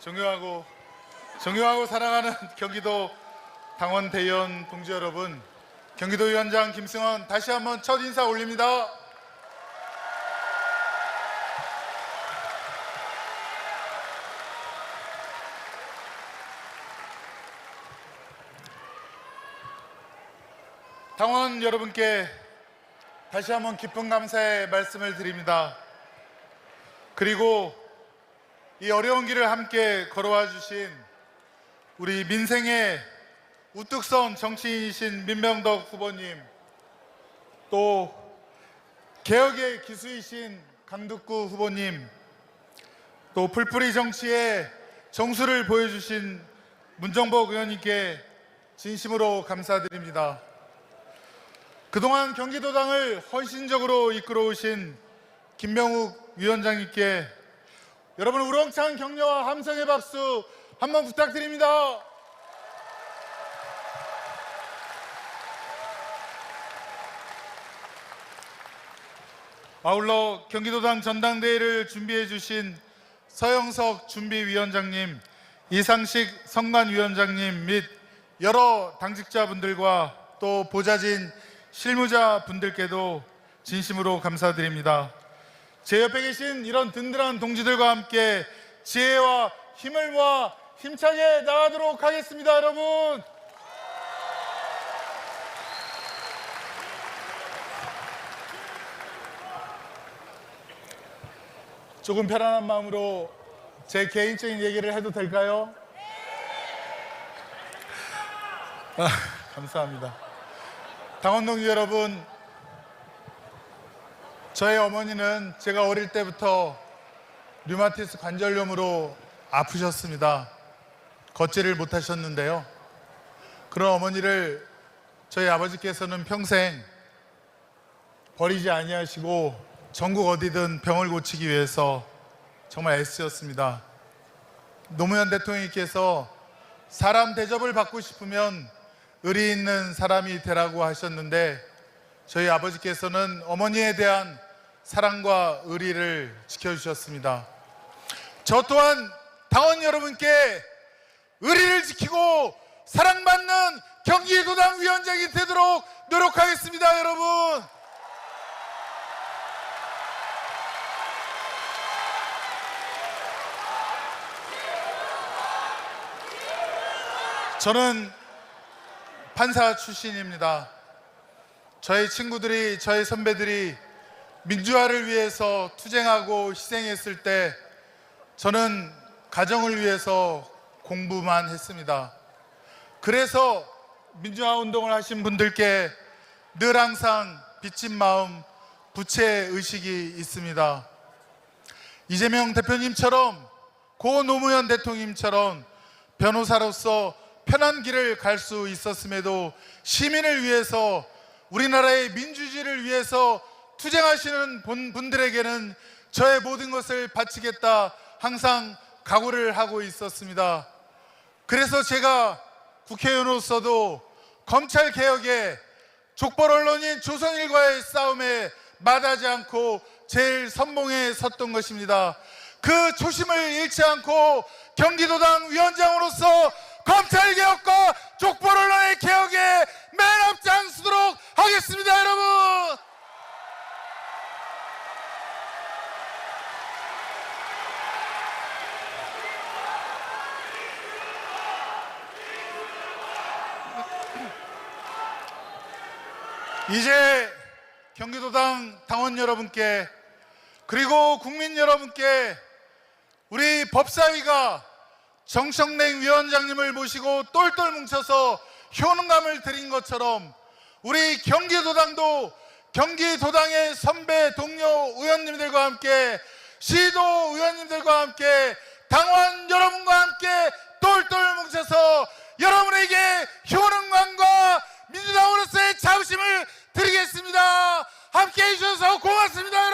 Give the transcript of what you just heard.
존경하고 존경하고 사랑하는 경기도 당원 대의원 동지 여러분, 경기도 위원장 김승원 다시 한번 첫 인사 올립니다. 당원 여러분께 다시 한번 깊은 감사의 말씀을 드립니다. 그리고 이 어려운 길을 함께 걸어와 주신 우리 민생의 우뚝 선 정치인이신 민명덕 후보님 또 개혁의 기수이신 강덕구 후보님 또 풀뿌리 정치의 정수를 보여주신 문정복 의원님께 진심으로 감사드립니다. 그동안 경기도당을 헌신적으로 이끌어 오신 김명욱 위원장님께 여러분 우렁찬 격려와 함성의 박수 한번 부탁드립니다. 아울러 경기도당 전당대회를 준비해 주신 서영석 준비위원장님, 이상식 선관위원장님 및 여러 당직자분들과 또 보좌진 실무자 분들께도 진심으로 감사드립니다. 제 옆에 계신 이런 든든한 동지들과 함께 지혜와 힘을 모아 힘차게 나가도록 하겠습니다, 여러분. 조금 편안한 마음으로 제 개인적인 얘기를 해도 될까요? 아, 감사합니다. 당원 동지 여러분, 저의 어머니는 제가 어릴 때부터 류마티스 관절염으로 아프셨습니다. 걷지를 못하셨는데요. 그런 어머니를 저희 아버지께서는 평생 버리지 아니하시고 전국 어디든 병을 고치기 위해서 정말 애쓰셨습니다. 노무현 대통령께서 사람 대접을 받고 싶으면 의리 있는 사람이 되라고 하셨는데 저희 아버지께서는 어머니에 대한 사랑과 의리를 지켜주셨습니다. 저 또한 당원 여러분께 의리를 지키고 사랑받는 경기도당 위원장이 되도록 노력하겠습니다, 여러분. 저는 판사 출신입니다. 저희 친구들이, 저희 선배들이 민주화를 위해서 투쟁하고 희생했을 때 저는 가정을 위해서 공부만 했습니다. 그래서 민주화 운동을 하신 분들께 늘 항상 빚진 마음, 부채 의식이 있습니다. 이재명 대표님처럼 고 노무현 대통령님처럼 변호사로서 편한 길을 갈 수 있었음에도 시민을 위해서 우리나라의 민주주의를 위해서 투쟁하시는 분- 분들에게는 저의 모든 것을 바치겠다 항상 각오를 하고 있었습니다. 그래서 제가 국회의원으로서도 검찰 개혁에 족벌 언론인 조선일과의 싸움에 마다하지 않고 제일 선봉에 섰던 것입니다. 그 초심을 잃지 않고 경기도당 위원장으로서 검찰 개혁과 족벌 언론의 개혁에 맨 앞장서도록 하겠습니다, 여러분. 이제 경기도당 당원 여러분께 그리고 국민 여러분께 우리 법사위가 정청래 위원장님을 모시고 똘똘 뭉쳐서 효능감을 드린 것처럼 우리 경기도당도 경기도당의 선배 동료 의원님들과 함께 시도 의원님들과 함께 당원 여러분과 함께 똘똘 뭉쳐서 여러분에게 효능감과 민주당으로서의 자부심을 드리겠습니다. 함께 해주셔서 고맙습니다.